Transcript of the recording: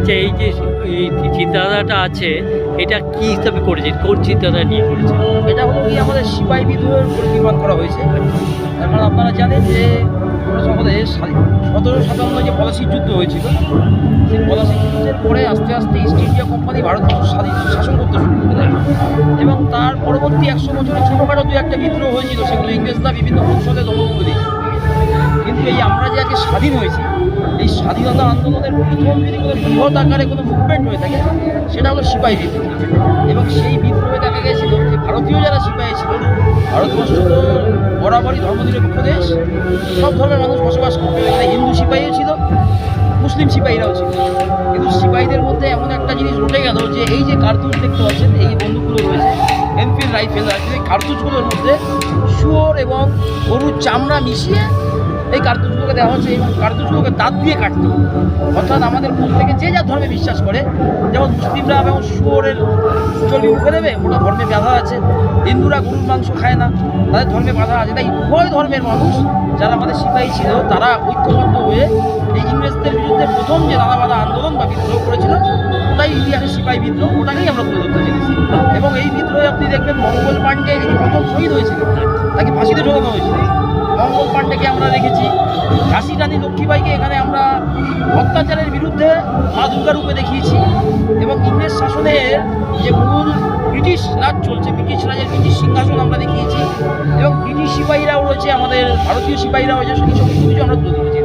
আচ্ছা এই যে এই চিন্তাধারাটা আছে, এটা কি হিসাবে করেছে? কোন চিন্তাধারা নিয়ে করেছে? এটা হলো কি, আমাদের সিপাহী বিদ্রোহের নির্মাণ করা হয়েছে। তার কারণ আপনারা জানেন যে আমাদের সতেরো সাতান্ন যে পলাশির যুদ্ধ হয়েছিল, সেই পলাশির যুদ্ধের পরে আস্তে আস্তে ইস্ট ইন্ডিয়া কোম্পানি ভারতবর্ষ স্বাধীন, শাসন করতে শুরু করে এবং তার পরবর্তী একশো বছরে ছোটোখাটো দু একটা বিদ্রোহ হয়েছিল, সেগুলো ইংরেজরা বিভিন্ন কৌশলে দমন করে স্বাধীন হয়েছি। এই স্বাধীনতা আন্দোলনের প্রথম যদি কোনো বৃহৎ আকারে কোনো মুভমেন্ট হয়ে থাকে, সেটা হলো সিপাহী বিদ্রোহ। এবং সেই বিদ্রোহে দেখা গেছিল যে ভারতীয় যারা সিপাহী ছিল, ভারতবর্ষ তো বরাবরই ধর্মনিরপেক্ষ দেশ, সব ধর্মের মানুষ বসবাস করতে। এখানে হিন্দু সিপাহীও ছিল, মুসলিম সিপাহীরাও ছিল। কিন্তু সিপাহীদের মধ্যে এমন একটা জিনিস উঠে গেল যে এই যে কার্তুজ দেখতে পাচ্ছেন, এই বন্দুকগুলো রয়েছে এনফিল্ড রাইফেল আছে এই কার্তুজগুলোর মধ্যে শুয়োর এবং গরুর চামড়া মিশিয়ে এই কার্তুজগুলোকে দেওয়া হচ্ছে এবং কার্তুজগুলোকে দাঁত দিয়ে কাটতে। অর্থাৎ আমাদের প্রত্যেকে যে যা ধর্মে বিশ্বাস করে, যেমন মুসলিমরা যেমন শুয়োরের চর্বি মুখে দেবে, ওটা ধর্মে বাধা আছে। হিন্দুরা গরুর মাংস খায় না, তাদের ধর্মে বাধা আছে। তাই উভয় ধর্মের মানুষ যারা আমাদের সিপাহী ছিল, তারা ঐক্যবদ্ধ হয়ে এই ইংরেজদের বিরুদ্ধে প্রথম যে নানাবাধা আন্দোলন বা বিদ্রোহ করেছিল, ওটাই ইতিহাসের সিপাহী বিদ্রোহ, ওটাকেই আমরা তুলে ধরতে চেয়েছি এবং এই বিদ্রোহে আপনি দেখবেন মঙ্গল পাণ্ডে প্রথম শহীদ হয়েছিলেন, তাকে ফাঁসিতে ঝোলানো হয়েছিল। মঙ্গল পাণ্ডেকে আমরা রেখেছি ঝাঁসি রানী লক্ষ্মীবাইকে এখানে আমরা অত্যাচারের বিরুদ্ধে মা দুর্গা রূপে দেখিয়েছি এবং ইংরেজ শাসনের যে মূল ব্রিটিশ রাজ চলছে, ব্রিটিশ রাজের ব্রিটিশ সিংহাসন আমরা দেখিয়েছি এবং ব্রিটিশ সিপাহীরাও রয়েছে, আমাদের ভারতীয় সিপাহীরাও রয়েছে সেই সমস্ত কিছু আমরা তুলে ধরেছি।